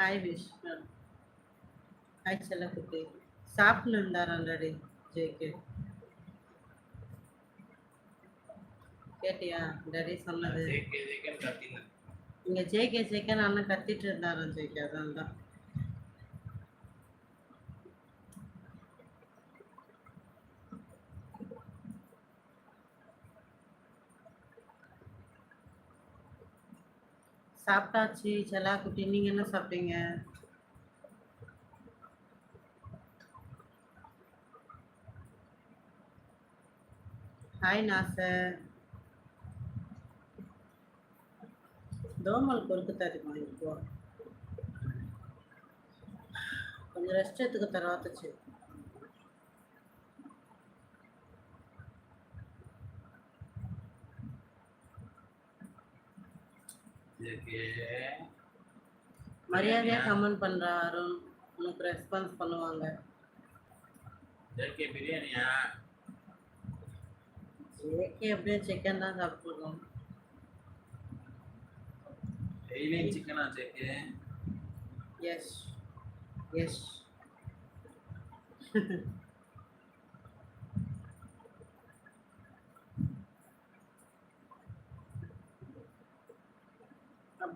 Hi Vishnu hi செல்லக்குட்டி சாப்பிட்டு இருந்தார் ஆல்ரெடி ஜேகே கேட்டியா? டாடி சொன்னது. ஜேகே. இங்க ஜேகே ஜேகேன்னு அண்ணன் கத்திட்டு இருந்தாராம் ஜேகே அதனால தான் சாப்பிட்டாச்சு செல்லா குட்டி நீங்க என்ன சாப்பிட்டீங்க? ஹாய் நாசர் தோமல் பொறுக்கு தருமா இப்போ? கொஞ்சம் ரெஸ்ட் எடுத்துக்க தரவாத்துச்சு மரியாதையா கமெண்ட் பண்ற அருண் உனக்கு ரெஸ்பான்ஸ் பண்ணுவாங்க ஜேகே பிரியாணியா ஜேகே எப்படியோ சிக்கன் தான் சாப்பிட்டுருக்கோம் டெய்லியும் சிக்கனா ஜேகே எஸ் எஸ்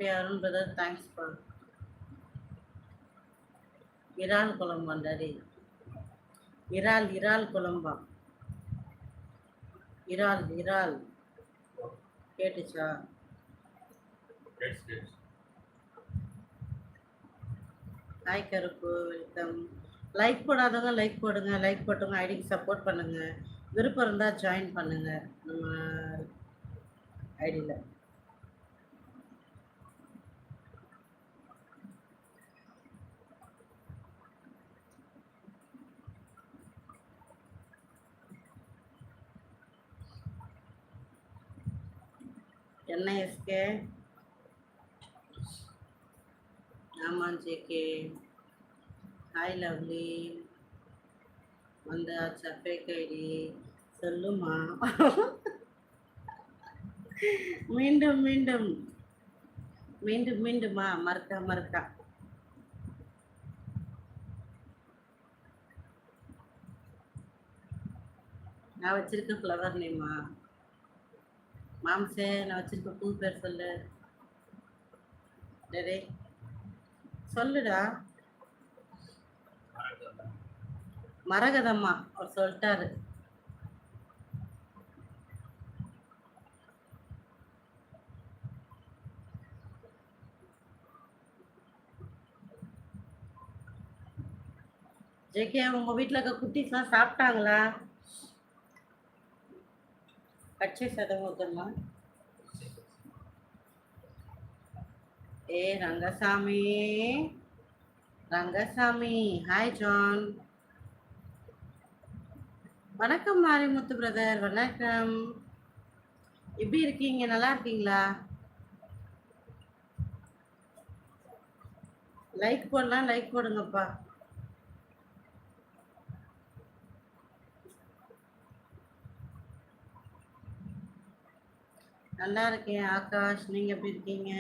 அப்படியே அருண் பிரதர் தேங்க்ஸ் பா இறால் குழம்பா டாடி இறால் இறால் குழம்பா இறால் இறால். கேட்டுச்சா? ஹாய் கருப்பு. வெல்கம் லைக் போடாதவங்க லைக் போடுங்க. லைக் போட்டவங்க ஐடிக்கு சப்போர்ட் பண்ணுங்க. விருப்பம் இருந்தால் ஜாயின் பண்ணுங்க. நம்ம ஐடியில் என்ன எஸ்கே? ஆமாம் ஜேகே. ஹாய் லவ்லி வந்தாச்சா ஃபேக் ஐடி. சொல்லுமா? மீண்டும் மீண்டும். மீண்டும் மீண்டுமா? மறக்கா மறக்கா. நான் வச்சிருக்க ஃப்ளவர் நேமா மாம்சே நான் வச்சிருக்க பூ பேர் சொல்லு. டே சொல்லுடா. மரகதம்மா அவர் சொல்லிட்டாரு. ஜெகே உங்க வீட்டில் இருக்க குட்டீஸ்லாம் சாப்பிட்டாங்களா? பச்சை சதம் ஊத்தலாம் ஏ ரங்கசாமி. ரங்கசாமி ஹாய் ஜான் வணக்கம் மாரிமுத்து பிரதர் வணக்கம். எப்படி இருக்கீங்க? நல்லா இருக்கீங்களா? லைக் போடலாம் லைக் போடுங்கப்பா. நல்லா இருக்கேன் ஆகாஷ். நீங்க எப்படி இருக்கீங்க?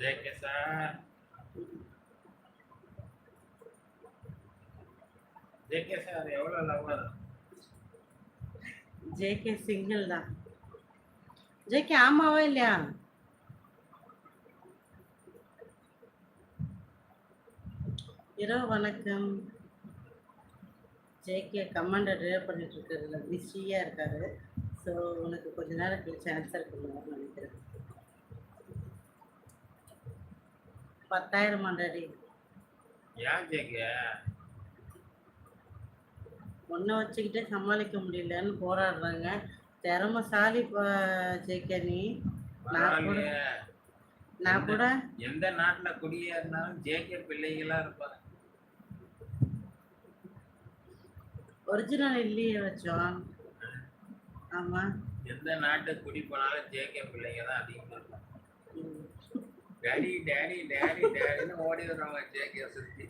ஜேகே சார் ஜேகே சார் எவ்வளோ லவர் ஜேகே சிங்கிள் தான். ஜேகே ஆமாவா இல்லையா? இரவு வணக்கம். ஜேகே கமாண்டை ட்ரைவ் பண்ணிட்டு இருக்கிறதுல பிஸியாக இருக்காரு. ஸோ உனக்கு கொஞ்ச நேரம் கழிச்சு ஆன்சர் பண்ணுவார்னு நினைக்கிறேன். பத்தாயிரம் ஆண்டாடி. ஏன் ஜேகே? ஒன்றை வச்சுக்கிட்டே சமாளிக்க முடியலன்னு போராடுறாங்க. திறமசாலி ஜேகே நீ. நான் கூட. நான் கூட எந்த நாட்டுல குடியேறினாலும் ஜேகே பிள்ளைகளா இருப்பாங்க. ஒரிஜினல் இல்லையே வச்சோம் ஆமாம் எந்த நாட்டு குடி போனாலும் ஜேகே பிள்ளைங்க தான் அதிகமா இருப்பாங்க. ம். டேடி டேடி டேடி டேடின்னு ஓடி வருவாங்க ஜேகே சுத்தி.